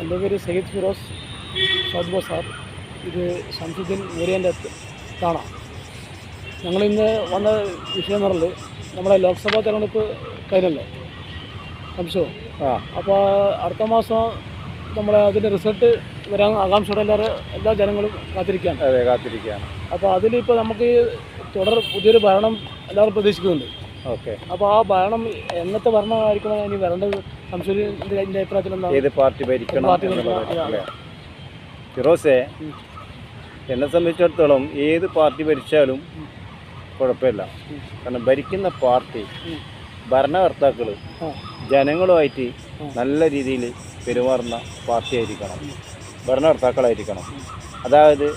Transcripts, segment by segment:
എന്റെ പേര് സയ്യിദ് ഫിറോസ് ഷാദ് ബസാർ ഇത് ശംസുദ്ദീൻ മൂരിയന്റെ താണ ഞങ്ങളിന്ന് വന്ന വിഷയം എന്ന് പറഞ്ഞത് നമ്മുടെ ലോക്സഭാ തെരഞ്ഞെടുപ്പ് കഴിഞ്ഞല്ലോ. സംശയോ ആ. അപ്പോൾ അടുത്ത മാസം നമ്മളെ അതിന്റെ റിസൾട്ട് വരാൻ ആകാംക്ഷയുടെ എല്ലാവരും എല്ലാ ജനങ്ങളും കാത്തിരിക്കുകയാണ്. അതെ കാത്തിരിക്കുകയാണ്. അപ്പോൾ അതിലിപ്പോൾ നമുക്ക് തുടർ പുതിയൊരു ഭരണം എല്ലാവരും പ്രതീക്ഷിക്കുന്നുണ്ട്. ഓക്കെ. അപ്പോൾ ആ ഭരണം എന്നത്തെ ഭരണമായിരിക്കണം ഇനി വരേണ്ടത് സംശയം എന്റെ അഭിപ്രായത്തിൽ എന്താണ്? ഏത് പാർട്ടി ഭരിക്കണം പാർട്ടി അല്ലേ ഫിറോസെ ഉം. എന്നെ സംബന്ധിച്ചിടത്തോളം ഏത് പാർട്ടി ഭരിച്ചാലും കുഴപ്പമില്ല. ഉം. കാരണം ഭരിക്കുന്ന പാർട്ടി ഉം. ഭരണകർത്താക്കൾ ആ. ജനങ്ങളുമായിട്ട് നല്ല രീതിയിൽ പെരുമാറുന്ന പാർട്ടി ആയിരിക്കണം ഭരണകർത്താക്കളായിരിക്കണം. അതായത്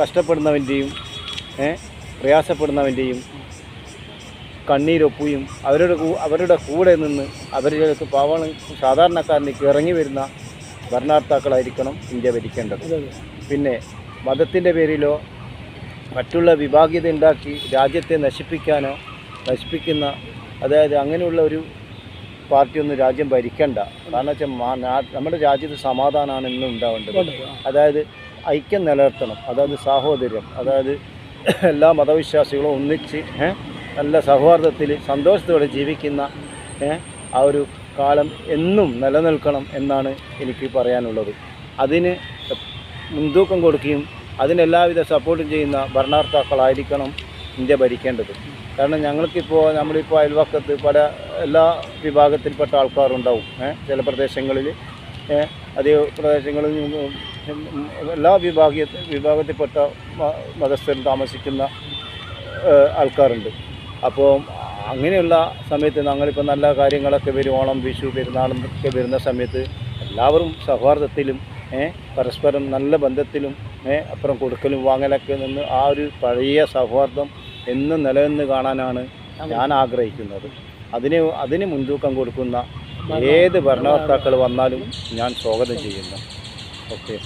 കഷ്ടപ്പെടുന്നവന്റെയും ഏ, പ്രയാസപ്പെടുന്നവന്റെയും കണ്ണീരൊപ്പുയും അവരുടെ അവരുടെ കൂടെ നിന്ന് അവരിലേക്ക് പാവണ സാധാരണക്കാരനിലേക്ക് ഇറങ്ങി വരുന്ന ഭരണാർത്ഥാക്കളായിരിക്കണം ഇന്ത്യ ഭരിക്കേണ്ടത്. പിന്നെ മതത്തിന്റെ പേരിലോ മറ്റുള്ള വിഭാഗീയത ഉണ്ടാക്കി രാജ്യത്തെ നശിപ്പിക്കാനോ നശിപ്പിക്കുന്ന അതായത് അങ്ങനെയുള്ള ഒരു പാർട്ടിയൊന്നും രാജ്യം ഭരിക്കണ്ട. കാരണം വെച്ചാൽ നമ്മുടെ രാജ്യത്ത് സമാധാനമാണ് ഇന്നും ഉണ്ടാവേണ്ടത്. അതായത് ഐക്യം നിലനിർത്തണം. അതായത് സാഹോദര്യം. അതായത് എല്ലാ മതവിശ്വാസികളും ഒന്നിച്ച് നല്ല സൗഹാർദ്ദത്തിൽ സന്തോഷത്തോടെ ജീവിക്കുന്ന ആ ഒരു കാലം എന്നും നിലനിൽക്കണം എന്നാണ് എനിക്ക് പറയാനുള്ളത്. അതിന് മുൻതൂക്കം കൊടുക്കുകയും അതിനെല്ലാവിധ സപ്പോർട്ടും ചെയ്യുന്ന ഭരണകർത്താക്കളായിരിക്കണം ഇന്ത്യ ഭരിക്കേണ്ടത്. കാരണം ഞങ്ങൾക്കിപ്പോൾ നമ്മളിപ്പോൾ അയൽവക്കത്ത് പല എല്ലാ വിഭാഗത്തിൽപ്പെട്ട ആൾക്കാരുണ്ടാവും ചില പ്രദേശങ്ങളിൽ അതേ പ്രദേശങ്ങളിൽ എല്ലാ വിഭാഗീയ വിഭാഗത്തിൽപ്പെട്ട മതസ്ഥരും താമസിക്കുന്ന ആൾക്കാരുണ്ട്. അപ്പോൾ അങ്ങനെയുള്ള സമയത്ത് ഞങ്ങളിപ്പോൾ നല്ല കാര്യങ്ങളൊക്കെ വരും ഓണം വിഷു പെരുന്നാളും ഒക്കെ വരുന്ന സമയത്ത് എല്ലാവരും സൗഹാർദ്ദത്തിലും പരസ്പരം നല്ല ബന്ധത്തിലും അപ്പുറം കൊടുക്കലും വാങ്ങലൊക്കെ നിന്ന് ആ ഒരു പഴയ സൗഹാർദ്ദം എന്നും നിലനിന്ന് കാണാനാണ് ഞാൻ ആഗ്രഹിക്കുന്നത്. അതിന് അതിന് മുൻതൂക്കം കൊടുക്കുന്ന ഏത് ഭരണകർത്താക്കൾ വന്നാലും ഞാൻ സ്വാഗതം ചെയ്യുന്നു. ഓക്കെ.